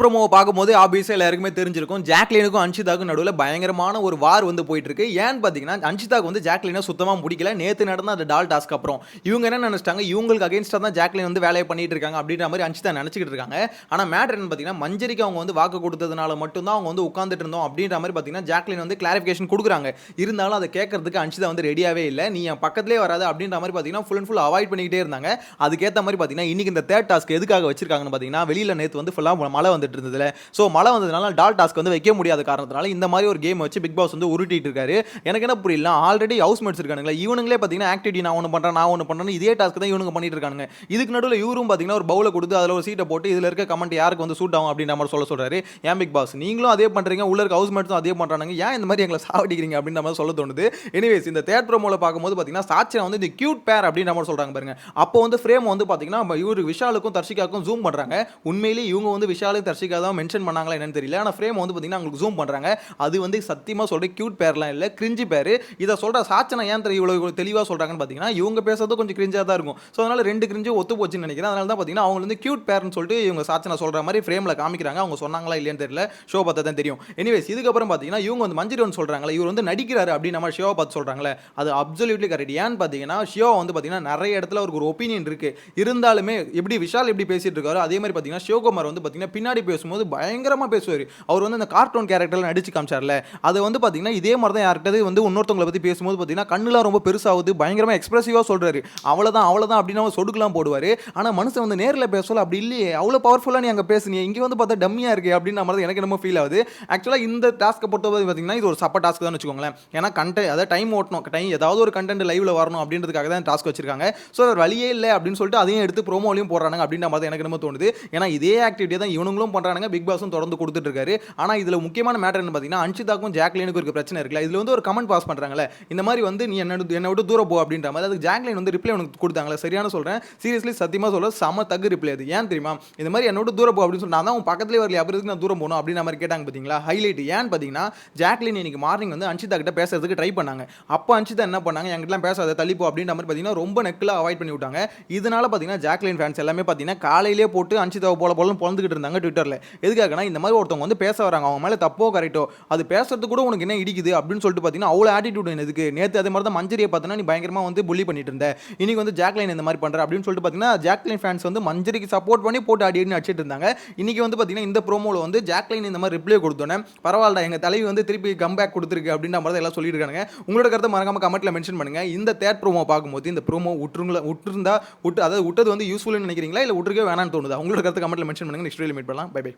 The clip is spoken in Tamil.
ப்ரோமோவை பார்க்கும்போது ஆப்வியஸாக எல்லாருக்குமே தெரிஞ்சிருக்கும். ஜாக்லினுக்கும் அன்ஷிதாக்கும் நடுவில் பயங்கரமான ஒரு வார் வந்து போயிட்டு இருக்கு ஏன்னு பார்த்தீங்கன்னா அன்ஷிதாக்கு வந்து ஜாக்லினை சுத்தமாக முடிக்கல. நேற்று நடந்த அந்த டால் டாஸ்க் அப்புறம் இவங்க என்ன நினச்சிட்டாங்க? இவங்களுக்கு அகேன்ஸ்டாக தான் ஜாக்லின் வந்து வேலையை பண்ணிட்டு இருக்காங்க அப்படின்ற மாதிரி அன்ஷிதா நினச்சிக்கிட்டு இருக்காங்க. ஆனால் மேட்ரு என்ன பார்த்தீங்கன்னா மஞ்சரிக்கு அவங்க வந்து வாக்கு கொடுத்ததுனால மட்டும்தான் அவங்க வந்து உட்காந்துட்டு இருந்தோம் அப்படின்ற மாதிரி பார்த்தீங்கன்னா ஜாக்லின் வந்து கிளாரிஃபிகேஷன் கொடுக்குறாங்க. இருந்தாலும் அதை கேட்கறதுக்கு அன்ஷிதா வந்து ரெடியாகவே இல்லை. நீ என் பக்கத்துலேயே வராது அப்படின்ற மாதிரி பார்த்தீங்கன்னா ஃபுல் அண்ட் ஃபுல் அவாய்ட் பண்ணிக்கிட்டே இருந்தாங்க. அதுக்கேற்ற மாதிரி பார்த்தீங்கன்னா இன்னைக்கு இந்த தேர்ட் டாஸ்க் எதுக்காக வச்சிருக்காங்கன்னு பார்த்தீங்கன்னா வெளியில் நேற்று வந்து ஃபுல்லாக மழை வந்து வந்துட்டு இருந்ததுல ஸோ மழை வந்ததுனால டால் டாஸ்க் வந்து வைக்க முடியாத காரணத்தினால இந்த மாதிரி ஒரு கேம் வச்சு பிக் பாஸ் வந்து உருட்டிட்டு இருக்காரு எனக்கு என்ன புரியல ஆல்ரெடி ஹவுஸ் மேட்ஸ் இருக்கானுங்களா இவனுங்களே பார்த்தீங்கன்னா ஆக்டிவிட்டி நான் ஒன்று பண்ணுறேன் நான் ஒன்று பண்ணுறேன் இதே டாஸ்க் தான் இவனுங்க பண்ணிட்டு இருக்கானுங்க இதுக்கு நடுவில் இவரும் பார்த்தீங்கன்னா ஒரு பவுல கொடுத்து அதில் ஒரு சீட்டை போட்டு இதில் இருக்க கமெண்ட் யாருக்கு வந்து சூட் ஆகும் அப்படின்ற மாதிரி சொல்ல சொல்கிறாரு ஏன் பிக் பாஸ் நீங்களும் அதே பண்ணுறீங்க உள்ள இருக்க ஹவுஸ் மேட்ஸும் அதே பண்ணுறாங்க ஏன் இந்த மாதிரி எங்களை சாவடிக்கிறீங்க அப்படின்ற மாதிரி சொல்ல தோணுது. எனிவேஸ் இந்த தேட் ப்ரோமோவில் பார்க்கும்போது பார்த்தீங்கன்னா சாட்சியா வந்து இந்த கியூட் பேர் அப்படின்ற மாதிரி சொல்கிறாங்க பாருங்க. அப்போ வந்து ஃப்ரேம் வந்து பார்த்தீங்கன்னா இவரு விஷாலுக்கும் தர்ஷிகாவுக்கும் ஜூம் பண்ணுறாங்க உண்மையிலேயே இவங்க வந்து விஷாலுக்கு ஹர்ஷிகா தான் மென்ஷன் பண்ணாங்களா என்னன்னு தெரியல. ஆனால் ஃப்ரேம் வந்து பார்த்தீங்கன்னா அவங்களுக்கு ஜூம் பண்ணுறாங்க அது வந்து சத்தியமாக சொல்கிற க்யூட் பேர்லாம் இல்லை கிரிஞ்சி பேர். இதை சொல்கிற சாச்சனை ஏன் தெரிய இவ்வளோ தெளிவாக சொல்கிறாங்கன்னு பார்த்தீங்கன்னா இவங்க பேசுறது கொஞ்சம் கிரிஞ்சாக தான் இருக்கும். ஸோ அதனால் ரெண்டு கிரிஞ்சு ஒத்து போச்சுன்னு நினைக்கிறேன். அதனால தான் பார்த்தீங்கன்னா அவங்க வந்து க்யூட் பேர்னு சொல்லிட்டு இவங்க சாச்சனை சொல்கிற மாதிரி ஃப்ரேமில் காமிக்கிறாங்க. அவங்க சொன்னாங்களா இல்லையான்னு தெரியல. ஷோ பார்த்தா தான் தெரியும். எனிவேஸ் இதுக்கப்புறம் பார்த்தீங்கன்னா இவங்க வந்து மஞ்சரி சொல்கிறாங்களே இவர் வந்து நடிக்கிறாரு அப்படின்னு நம்ம ஷோவை பார்த்து சொல்கிறாங்களே அது அப்சல்யூட்லி கரெக்ட் ஏன்னு பார்த்தீங்கன்னா ஷோ வந்து பார்த்தீங்கன்னா நிறைய இடத்துல அவருக்கு ஒரு ஒப்பீனியன் இருக்குது இருந்தாலுமே எப்படி விஷால் எப்படி பேசிட்டு இருக்காரோ அதே மாதிரி பார்த்தீங்கன்னா சிவகுமார் வந்து பார்த்தீங்கன்னா பின்னாடி பேசும்போது பயங்கரமாக பேசுவார். அவர் வந்து அந்த கார்ட்டூன் கேரக்டர்ல நடிச்சு காமிச்சார்ல. அது வந்து பார்த்தீங்கன்னா இதே மாதிரி தான் யார்கிட்டது வந்து இன்னொருத்தவங்களை பற்றி பேசும்போது பார்த்தீங்கன்னா கண்ணுலாம் ரொம்ப பெருசாகுது பயங்கரமாக எக்ஸ்பிரசிவாக சொல்றாரு. அவ்வளோதான் அவ்வளோதான் அப்படின்னு அவன் சொடுக்கலாம் போடுவார். ஆனால் மனுஷன் வந்து நேரில் பேசல அப்படி இல்லையே அவ்வளோ பவர்ஃபுல்லாக நீ அங்கே பேசுனீங்க இங்கே வந்து பார்த்தா டம்மியாக இருக்கு அப்படின்னு மாதிரி எனக்கு என்னமோ ஃபீல் ஆகுது. ஆக்சுவலாக இந்த டாஸ்க்கை பொறுத்தவரை பார்த்தீங்கன்னா இது ஒரு சப்ப டாஸ்க் தான் வச்சுக்கோங்களேன். ஏன்னா கண்டென்ட் அதாவது டைம் ஓட்டணும் டைம் ஏதாவது ஒரு கண்டென்ட் லைவில் வரணும் அப்படின்றதுக்காக தான் டாஸ்க் வச்சிருக்காங்க. ஸோ வேறு வழியே இல்லை அப்படின்னு சொல்லிட்டு அதையும் எடுத்து ப்ரோமோலையும் போடுறாங்க அப்படின்ற மாதிரி எனக்கு என்னமோ தோணுது. ஏன்னா இதே ஆக்டிவிட்டி தான் இவனுங்களும் பண்ணுறானுங்க பிக் பாஸும் தொடர்ந்து கொடுத்துட்டு இருக்காரு ஆனால் இதில் முக்கியமான மேட்டர் என்ன பார்த்தீங்கன்னா அன்ஷிதாக்கும் ஜாக்லினுக்கும் இருக்க பிரச்சனை இருக்குல்ல. இதில் வந்து ஒரு கமெண்ட் பாஸ் பண்ணுறாங்களே இந்த மாதிரி வந்து நீ என்ன என்னை விட்டு தூரம் போ அப்படின்ற மாதிரி. அதுக்கு ஜாக்லின் வந்து ரிப்ளை உனக்கு கொடுத்தாங்களே சரியான சொல்கிறேன் சீரியஸ்லி சத்தியமாக சொல்ல செம தகு ரிப்ளை அது. ஏன் தெரியுமா? இந்த மாதிரி என்னோட தூரம் போ அப்படின்னு சொன்னால் தான் உன் பக்கத்துலேயே வரல அப்புறத்துக்கு நான் தூரம் போகணும் அப்படின்ற மாதிரி கேட்டாங்க பார்த்தீங்களா ஹைலைட் ஏன்னு பார்த்தீங்கன்னா ஜாக்லின் இன்னைக்கு மார்னிங் வந்து அன்ஷிதா கிட்ட பேசுறதுக்கு ட்ரை பண்ணாங்க. அப்போ அன்ஷிதா என்ன பண்ணாங்க? என்கிட்டலாம் பேசாத தள்ளிப்போ அப்படின்ற மாதிரி பார்த்தீங்கன்னா ரொம்ப நெக்கில் அவாய்ட் பண்ணி விட்டாங்க. இதனால பார்த்தீங்கன்னா ஜாக்லின் ஃபேன்ஸ் எல்லாமே பார்த்தீங்கன்னா காலையிலே போட்டு அன்ஷிதாவை போல போல பொழந்துக்கிட்டு இருந்தாங்க ட்விட்டரில் எதுக்காகனா இந்த மாதிரி ஒருத்தவங்க வந்து பேச வராங்க. அவங்க மேலே தப்போ கரெக்டோ அது பேசுறது கூட உனக்கு என்ன இடிக்குது அப்படின்னு சொல்லிட்டு பார்த்தீங்கன்னா அவ்வளோ ஆட்டிடியூட் எனக்கு நேற்று அதே மாதிரி தான் மஞ்சரியை பார்த்தோன்னா நீ பயங்கரமாக வந்து புள்ளி பண்ணிட்டு இருந்த. இன்னைக்கு வந்து ஜாக்லைன் இந்த மாதிரி பண்ணுற அப்படின்னு சொல்லிட்டு பார்த்தீங்கன்னா ஜாக்லைன் ஃபேன்ஸ் வந்து மஞ்சரிக்கு சப்போர்ட் பண்ணி போட்டு அடின்னு அடிச்சிட்டு இருந்தாங்க. இன்னைக்கு வந்து பார்த்தீங்கன்னா இந்த ப்ரோமோவில் வந்து ஜாக்லைன் இந்த மாதிரி ரிப்ளை கொடுத்தோன்னே பரவாயில்ல எங்கள் தலைவி வந்து திருப்பி கம்பேக் கொடுத்துருக்கு அப்படின்ற மாதிரி எல்லாம் சொல்லிட்டு இருக்காங்க உங்களோட கருத்தை மறக்காம கமெண்ட்டில் மென்ஷன் பண்ணுங்க. இந்த தேர்ட் ப்ரோமோ பார்க்கும்போது இந்த ப்ரோமோ விட்டுருங்களா விட்டுருந்தா விட்டு அதாவது விட்டது வந்து யூஸ்ஃபுல்னு நினைக்கிறீங்களா? இல்லை விட்டுருக்கே வேணாம்னு தோணுதா? உங்களோட கருத்தை கமெண்ட்டில் மென்ஷன் பண்ணுங்க. நெக்ஸ்ட் வீடியோ மீட் பண்ணலாம். Bye bye